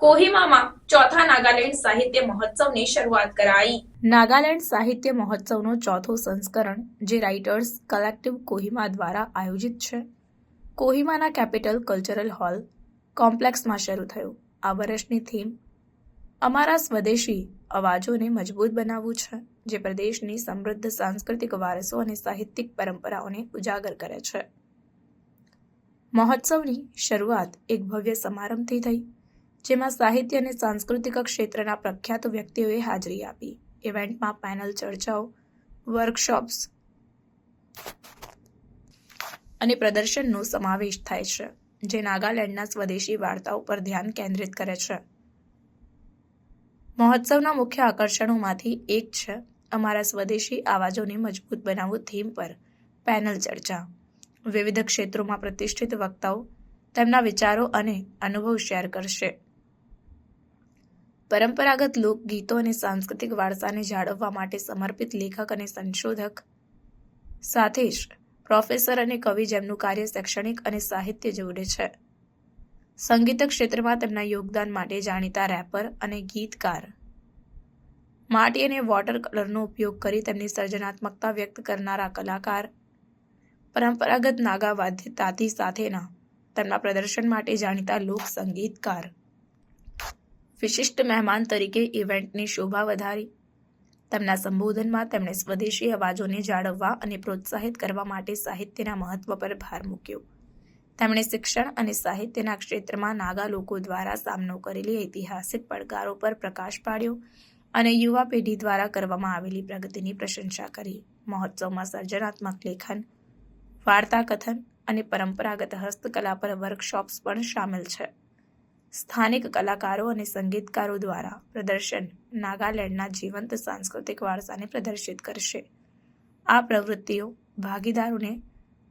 કોહિમામાં ચોથા નાગાલેન્ડ સાહિત્ય મહોત્સવની શરૂઆત કરાઈ. નાગાલેન્ડ સાહિત્ય મહોત્સવનો ચોથો સંસ્કરણ, જે રાઇટર્સ કલેક્ટિવ કોહિમા દ્વારા આયોજિત છે. કોહિમાના કેપિટલ કલ્ચરલ હોલ કોમ્પ્લેક્સમાં શરૂ થયું. આ વર્ષની થીમ અમારા સ્વદેશી અવાજોને મજબૂત બનાવવું છે, જે પ્રદેશની સમૃદ્ધ સાંસ્કૃતિક વારસો અને સાહિત્યિક પરંપરાઓને ઉજાગર કરે છે. મહોત્સવની શરૂઆત એક ભવ્ય સમારંભથી થઈ. જેમાં સાહિત્ય અને સાંસ્કૃતિક ક્ષેત્રના પ્રખ્યાત વ્યક્તિઓએ હાજરી આપી. ઇવેન્ટમાં પેનલ ચર્ચાઓ વર્કશોપ્સ અને પ્રદર્શનનો સમાવેશ થાય છે, જે નાગાલેન્ડના સ્વદેશી વાર્તાઓ પર ધ્યાન કેન્દ્રિત કરે છે. મહોત્સવના મુખ્ય આકર્ષણોમાંથી એક છે અમારા સ્વદેશી આવાજોને મજબૂત બનાવવું થીમ પર પેનલ ચર્ચા. વિવિધ ક્ષેત્રોમાં પ્રતિષ્ઠિત વક્તાઓ તેમના વિચારો અને અનુભવ શેર કરશે. પરંપરાગત લોકગીતો અને સાંસ્કૃતિક વારસાને જાળવવા માટે સમર્પિત લેખક અને સંશોધક સાથે જ પ્રોફેસર અને કવિ જેમનું કાર્ય શૈક્ષણિક અને સાહિત્ય જોડે છે. સંગીત ક્ષેત્રમાં તેમના યોગદાન માટે જાણીતા રેપર અને ગીતકાર માટી અને વોટર કલરનો ઉપયોગ કરી તેમની સર્જનાત્મકતા વ્યક્ત કરનારા કલાકાર, પરંપરાગત નાગા વાદ્ય સાથેના તેમના પ્રદર્શન માટે જાણીતા લોક સંગીતકાર વિશિષ્ટ મહેમાન તરીકે ઇવેન્ટની શોભા વધારી. તેમના સંબોધનમાં તેમણે સ્વદેશી અવાજોને જાળવવા અને પ્રોત્સાહિત કરવા માટે સાહિત્યના મહત્વ પર ભાર મૂક્યો. તેમણે શિક્ષણ અને સાહિત્યના ક્ષેત્રમાં નાગા લોકો દ્વારા સામનો કરેલી ઐતિહાસિક પડકારો પર પ્રકાશ પાડ્યો અને યુવા પેઢી દ્વારા કરવામાં આવેલી પ્રગતિની પ્રશંસા કરી. મહોત્સવમાં સર્જનાત્મક લેખન વાર્તા કથન અને પરંપરાગત હસ્તકલા પર વર્કશોપ્સ પણ સામેલ છે. સ્થાનિક કલાકારો અને સંગીતકારો દ્વારા પ્રદર્શન નાગાલેન્ડના જીવંત સાંસ્કૃતિક વારસાને પ્રદર્શિત કરશે. આ પ્રવૃત્તિઓ ભાગીદારોને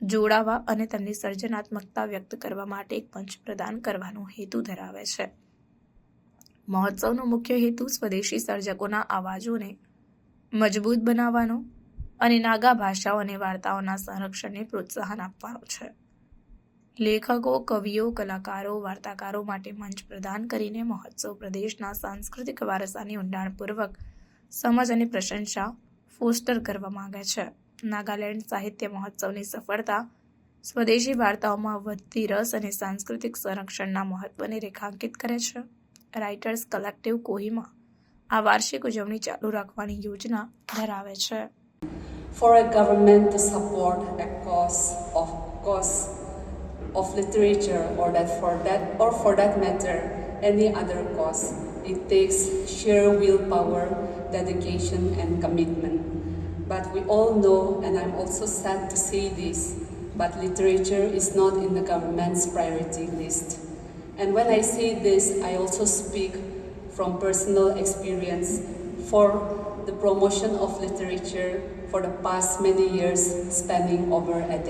જોડાવા અને તેમની સર્જનાત્મકતા વ્યક્ત કરવા માટે એક મંચ પ્રદાન કરવાનો હેતુ ધરાવે છે. મહોત્સવનો મુખ્ય હેતુ સ્વદેશી સર્જકોના અવાજોને મજબૂત બનાવવાનો અને નાગા ભાષાઓ અને વાર્તાઓના સંરક્ષણને પ્રોત્સાહન આપવાનો છે. લેખકો, કવિઓ, કલાકારો, વાર્તાકારો માટે મંચ પ્રદાન કરીને મહોત્સવ પ્રદેશના સાંસ્કૃતિક વારસાની ઊંડાણપૂર્વક સમજ અને પ્રશંસા ફોસ્ટર કરવા માંગે છે. નાગાલેન્ડ સાહિત્ય મહોત્સવની સફળતા સ્વદેશી વાર્તાઓમાં વધતી રસ અને સાંસ્કૃતિક સંરક્ષણના મહત્વને રેખાંકિત કરે છે. રાઇટર્સ કલેક્ટિવ કોહિમા આ વાર્ષિક ઉજવણી ચાલુ રાખવાની યોજના ધરાવે છે. For a government to support a of literature or that for that or for that matter any other cause it takes sheer willpower dedication and commitment but we all know and i'm also sad to say this but literature is not in the government's priority list and when i say this i also speak from personal experience for the promotion of literature for the past many years, spanning over a decade.